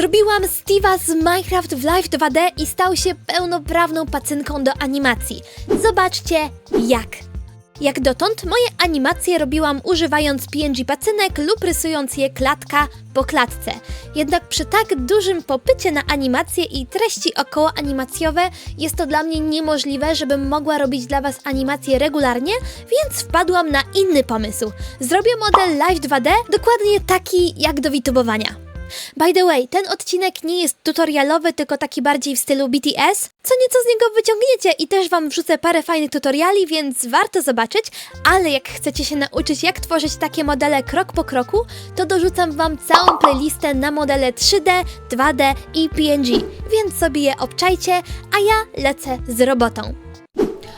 Zrobiłam Steve'a z Minecraft w Live 2D i stał się pełnoprawną pacynką do animacji. Zobaczcie jak. Jak dotąd moje animacje robiłam używając PNG pacynek lub rysując je klatka po klatce. Jednak przy tak dużym popycie na animacje i treści około jest to dla mnie niemożliwe, żebym mogła robić dla Was animacje regularnie, więc wpadłam na inny pomysł. Zrobię model Live 2D dokładnie taki jak do VTubowania. By the way, ten odcinek nie jest tutorialowy, tylko taki bardziej w stylu BTS. Co nieco z niego wyciągniecie i też Wam wrzucę parę fajnych tutoriali, więc warto zobaczyć. Ale jak chcecie się nauczyć, jak tworzyć takie modele krok po kroku, to dorzucam Wam całą playlistę na modele 3D, 2D i PNG, więc sobie je obczajcie, a ja lecę z robotą.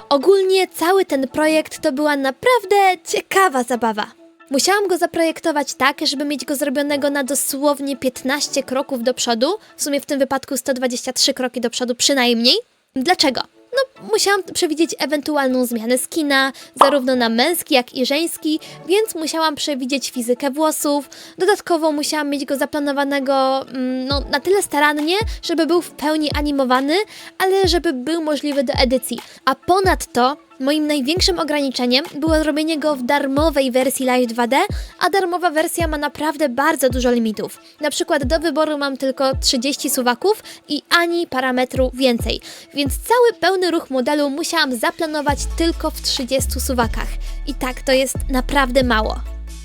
Ogólnie cały ten projekt to była naprawdę ciekawa zabawa. Musiałam go zaprojektować tak, żeby mieć go zrobionego na dosłownie 15 kroków do przodu, w sumie w tym wypadku 123 kroki do przodu przynajmniej. Dlaczego? No, musiałam przewidzieć ewentualną zmianę skina, zarówno na męski, jak i żeński, więc musiałam przewidzieć fizykę włosów. Dodatkowo musiałam mieć go zaplanowanego mm, no, na tyle starannie, żeby był w pełni animowany, ale żeby był możliwy do edycji. A ponadto Moim największym ograniczeniem było zrobienie go w darmowej wersji Live 2D, a darmowa wersja ma naprawdę bardzo dużo limitów. Na przykład do wyboru mam tylko 30 suwaków i ani parametru więcej, więc cały pełny ruch modelu musiałam zaplanować tylko w 30 suwakach. I tak to jest naprawdę mało.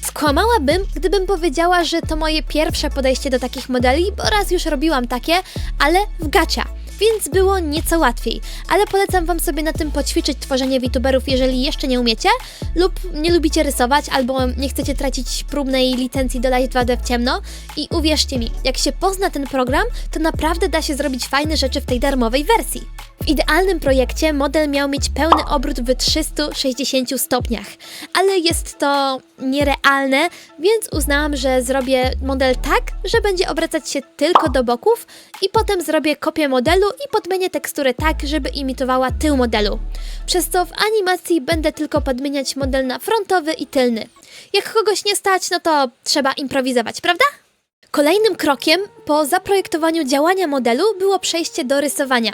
Skłamałabym, gdybym powiedziała, że to moje pierwsze podejście do takich modeli, bo raz już robiłam takie, ale w gacia więc było nieco łatwiej. Ale polecam Wam sobie na tym poćwiczyć tworzenie VTuberów, jeżeli jeszcze nie umiecie, lub nie lubicie rysować, albo nie chcecie tracić próbnej licencji do Live 2D w ciemno. I uwierzcie mi, jak się pozna ten program, to naprawdę da się zrobić fajne rzeczy w tej darmowej wersji. W idealnym projekcie model miał mieć pełny obrót w 360 stopniach, ale jest to nierealne, więc uznałam, że zrobię model tak, że będzie obracać się tylko do boków i potem zrobię kopię modelu i podmienię teksturę tak, żeby imitowała tył modelu. Przez co w animacji będę tylko podmieniać model na frontowy i tylny. Jak kogoś nie stać, no to trzeba improwizować, prawda? Kolejnym krokiem po zaprojektowaniu działania modelu było przejście do rysowania.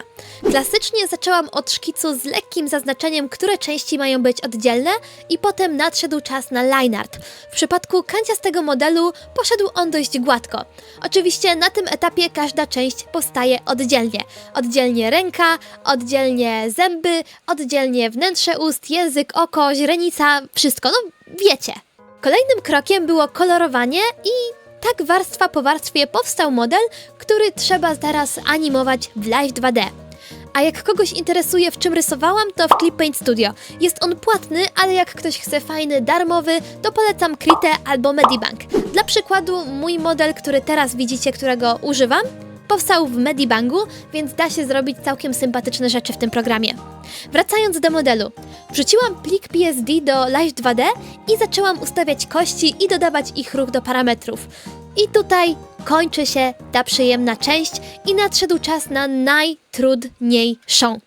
Klasycznie zaczęłam od szkicu z lekkim zaznaczeniem, które części mają być oddzielne i potem nadszedł czas na line art. W przypadku kanciastego modelu poszedł on dość gładko. Oczywiście na tym etapie każda część powstaje oddzielnie. Oddzielnie ręka, oddzielnie zęby, oddzielnie wnętrze ust, język, oko, źrenica, wszystko, no wiecie. Kolejnym krokiem było kolorowanie i tak warstwa po warstwie powstał model, który trzeba teraz animować w Live 2D. A jak kogoś interesuje, w czym rysowałam, to w Clip Paint Studio. Jest on płatny, ale jak ktoś chce fajny, darmowy, to polecam Krite albo Medibank. Dla przykładu, mój model, który teraz widzicie, którego używam, powstał w Medibangu, więc da się zrobić całkiem sympatyczne rzeczy w tym programie. Wracając do modelu, wrzuciłam plik PSD do Live 2D i zaczęłam ustawiać kości i dodawać ich ruch do parametrów. I tutaj kończy się ta przyjemna część i nadszedł czas na najtrudniejszą.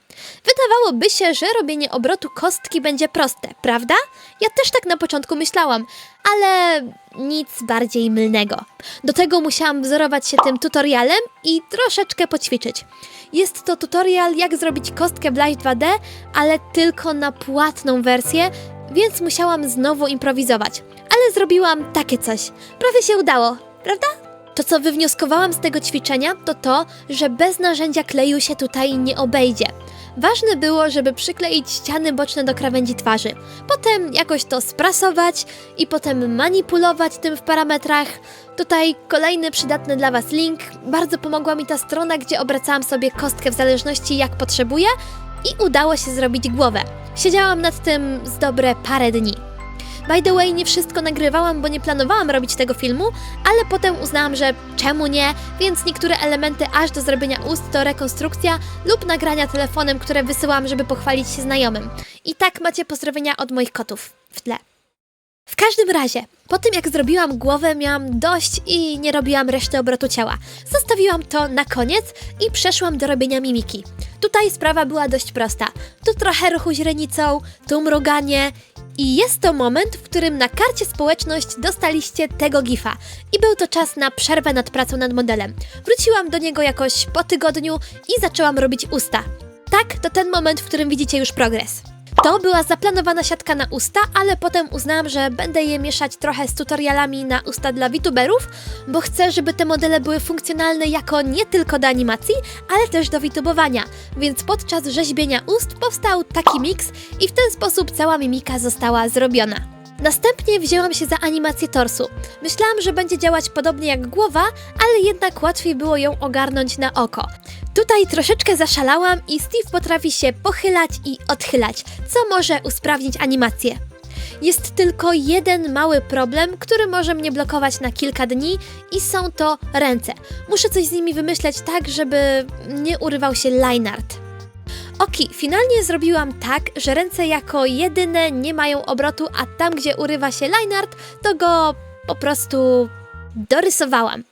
Wydawałoby się, że robienie obrotu kostki będzie proste, prawda? Ja też tak na początku myślałam, ale nic bardziej mylnego. Do tego musiałam wzorować się tym tutorialem i troszeczkę poćwiczyć. Jest to tutorial, jak zrobić kostkę Live 2D, ale tylko na płatną wersję, więc musiałam znowu improwizować. Ale zrobiłam takie coś. Prawie się udało, prawda? To, co wywnioskowałam z tego ćwiczenia, to to, że bez narzędzia kleju się tutaj nie obejdzie. Ważne było, żeby przykleić ściany boczne do krawędzi twarzy, potem jakoś to sprasować i potem manipulować tym w parametrach. Tutaj kolejny przydatny dla Was link. Bardzo pomogła mi ta strona, gdzie obracałam sobie kostkę w zależności jak potrzebuję i udało się zrobić głowę. Siedziałam nad tym z dobre parę dni. By the way, nie wszystko nagrywałam, bo nie planowałam robić tego filmu, ale potem uznałam, że czemu nie, więc niektóre elementy aż do zrobienia ust to rekonstrukcja lub nagrania telefonem, które wysyłam, żeby pochwalić się znajomym. I tak macie pozdrowienia od moich kotów w tle. W każdym razie, po tym jak zrobiłam głowę, miałam dość i nie robiłam reszty obrotu ciała. Zostawiłam to na koniec i przeszłam do robienia mimiki. Tutaj sprawa była dość prosta. Tu trochę ruchu źrenicą, tu mruganie i jest to moment, w którym na karcie społeczność dostaliście tego gifa. I był to czas na przerwę nad pracą nad modelem. Wróciłam do niego jakoś po tygodniu i zaczęłam robić usta. Tak, to ten moment, w którym widzicie już progres. To była zaplanowana siatka na usta, ale potem uznałam, że będę je mieszać trochę z tutorialami na usta dla VTuberów, bo chcę, żeby te modele były funkcjonalne jako nie tylko do animacji, ale też do VTubowania. Więc podczas rzeźbienia ust powstał taki miks i w ten sposób cała mimika została zrobiona. Następnie wzięłam się za animację torsu. Myślałam, że będzie działać podobnie jak głowa, ale jednak łatwiej było ją ogarnąć na oko. Tutaj troszeczkę zaszalałam i Steve potrafi się pochylać i odchylać, co może usprawnić animację. Jest tylko jeden mały problem, który może mnie blokować na kilka dni i są to ręce. Muszę coś z nimi wymyśleć tak, żeby nie urywał się line art. Oki, finalnie zrobiłam tak, że ręce jako jedyne nie mają obrotu, a tam gdzie urywa się line art, to go po prostu dorysowałam.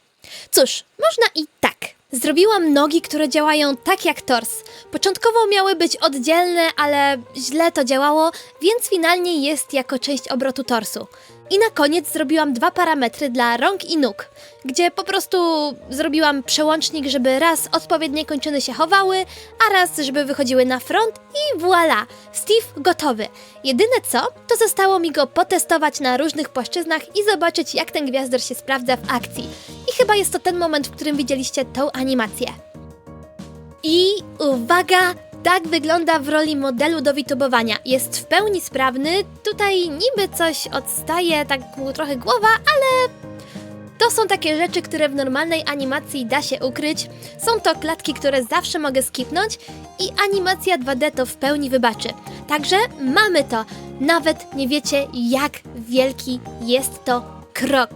Cóż, można i tak. Zrobiłam nogi, które działają tak jak tors. Początkowo miały być oddzielne, ale źle to działało, więc finalnie jest jako część obrotu torsu. I na koniec zrobiłam dwa parametry dla rąk i nóg, gdzie po prostu zrobiłam przełącznik, żeby raz odpowiednie kończyny się chowały, a raz, żeby wychodziły na front i voilà! Steve gotowy. Jedyne co, to zostało mi go potestować na różnych płaszczyznach i zobaczyć, jak ten gwiazdor się sprawdza w akcji. I chyba jest to ten moment, w którym widzieliście tą animację. I uwaga, tak wygląda w roli modelu do witubowania. Jest w pełni sprawny, tutaj niby coś odstaje, tak trochę głowa, ale to są takie rzeczy, które w normalnej animacji da się ukryć. Są to klatki, które zawsze mogę skipnąć i animacja 2D to w pełni wybaczy. Także mamy to. Nawet nie wiecie, jak wielki jest to krok.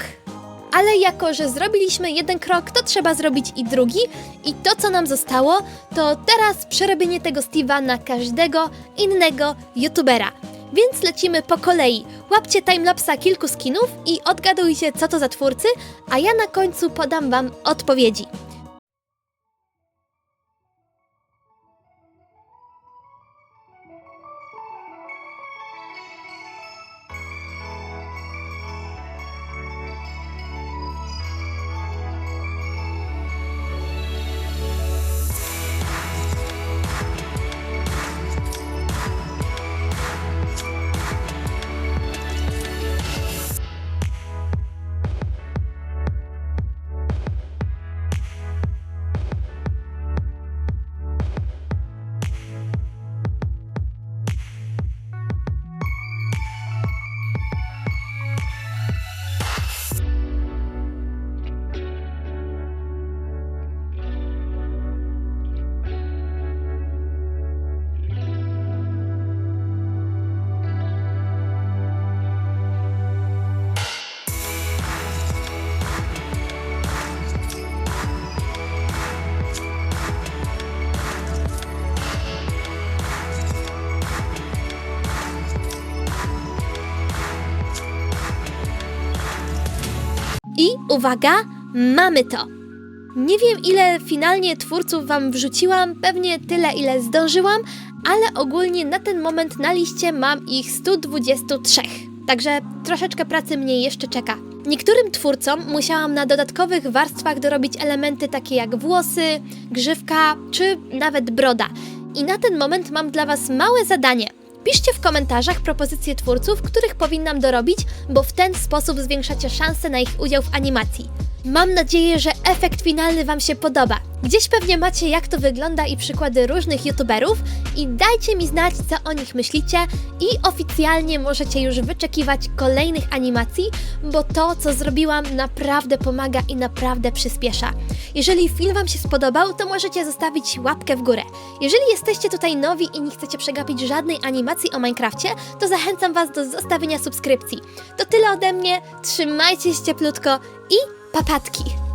Ale jako, że zrobiliśmy jeden krok, to trzeba zrobić i drugi. I to, co nam zostało, to teraz przerobienie tego Steve'a na każdego innego youtubera. Więc lecimy po kolei. Łapcie timelapsa kilku skinów i odgadujcie, co to za twórcy, a ja na końcu podam wam odpowiedzi. Uwaga, mamy to! Nie wiem, ile finalnie twórców Wam wrzuciłam, pewnie tyle, ile zdążyłam, ale ogólnie na ten moment na liście mam ich 123. Także troszeczkę pracy mnie jeszcze czeka. Niektórym twórcom musiałam na dodatkowych warstwach dorobić elementy takie jak włosy, grzywka czy nawet broda. I na ten moment mam dla Was małe zadanie. Piszcie w komentarzach propozycje twórców, których powinnam dorobić, bo w ten sposób zwiększacie szanse na ich udział w animacji. Mam nadzieję, że efekt finalny Wam się podoba. Gdzieś pewnie macie jak to wygląda i przykłady różnych youtuberów i dajcie mi znać, co o nich myślicie i oficjalnie możecie już wyczekiwać kolejnych animacji, bo to, co zrobiłam, naprawdę pomaga i naprawdę przyspiesza. Jeżeli film Wam się spodobał, to możecie zostawić łapkę w górę. Jeżeli jesteście tutaj nowi i nie chcecie przegapić żadnej animacji o Minecrafcie, to zachęcam Was do zostawienia subskrypcji. To tyle ode mnie, trzymajcie się cieplutko i papatki!